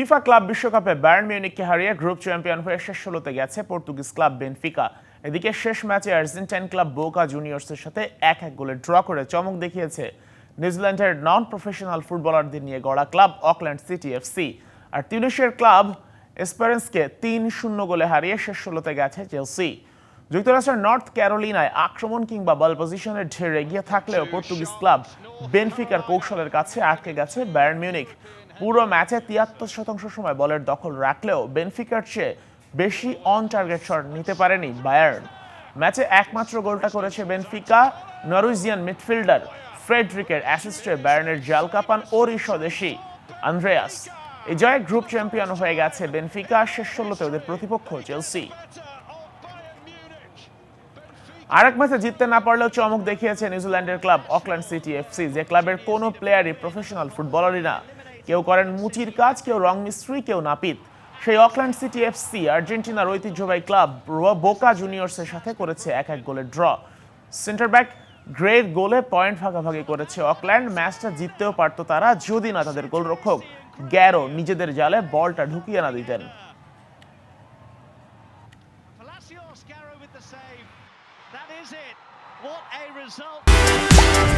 FIFA club বিশ্বকাপে Bayern মিউনিককে হারিয়ে গ্রুপ চ্যাম্পিয়ন হয়ে শেষ ষোলোতে গেছে পর্তুগিজ ক্লাব বেনফিকা। এদিকে শেষ ম্যাচে আর্জেন্টাইন ক্লাব বোকা জুনিয়র্সের সাথে এক এক গোলে ড্র করে চমক দেখিয়েছে নিউজিল্যান্ডের নন প্রফেশনাল ফুটবলারদের নিয়ে গড়া ক্লাব অকল্যান্ড সিটি এফসি আর তিউনিশিয়ার ক্লাব এসপারেন্সকে তিন শূন্য গোলে হারিয়ে শেষ ষোলোতে গেছে চেলসি। যুক্তরাষ্ট্রের নর্থ ক্যারোলিনায় আক্রমণ কিংবা বল পজিশনের ঢের এগিয়ে থাকলেও পর্তুগিজ ক্লাব বেনফিকার কৌশলের কাছে আটকে গেছে বায়ার্ন মিউনিক পুরো ম্যাচে তিয়াত্তর শতাংশ সময় বলের দখল রাখলেও বেনফিকার চেয়ে বেশি অন টার্গেট শট নিতে পারেনি বায়ার্ন। ম্যাচে একমাত্র গোলটা করেছে বেনফিকা নরুইজিয়ান মিডফিল্ডার ফ্রেডরিকের অ্যাসিস্টে বায়ার্নের জাল কাপান ওরই স্বদেশী আন্দ্রেয়াস। এই জয়ে গ্রুপ চ্যাম্পিয়ন হয়ে গেছে বেনফিকা শেষ ষোলোতে ওদের প্রতিপক্ষ চেলসি। আরেক ম্যাচে জিততে না পারলেও চমক দেখিয়েছে নিউজিল্যান্ডের ক্লাব অকল্যান্ড সিটি এফসি, যে ক্লাবের কোনো প্লেয়ারই প্রফেশনাল ফুটবলারই না। কেউ করেন মুচির কাজ, কেউ রং মিস্ত্রি, কেউ নাপিত। সেই অকল্যান্ড সিটি এফসি, আর্জেন্টিনার ঐতিহ্যবাহী ক্লাব বোকা জুনিয়র্সের সাথে করেছে এক এক গোলের ড্র। সেন্টার ব্যাক গ্রেট গোলে পয়েন্ট ভাগাভাগি করেছে অকল্যান্ড, ম্যাচটা জিততেও পারতো তারা, যদি না তাদের গোলরক্ষক গ্যারো নিজেদের জালে বলটা ঢুকিয়ে না দিতেন। That is it. What a result.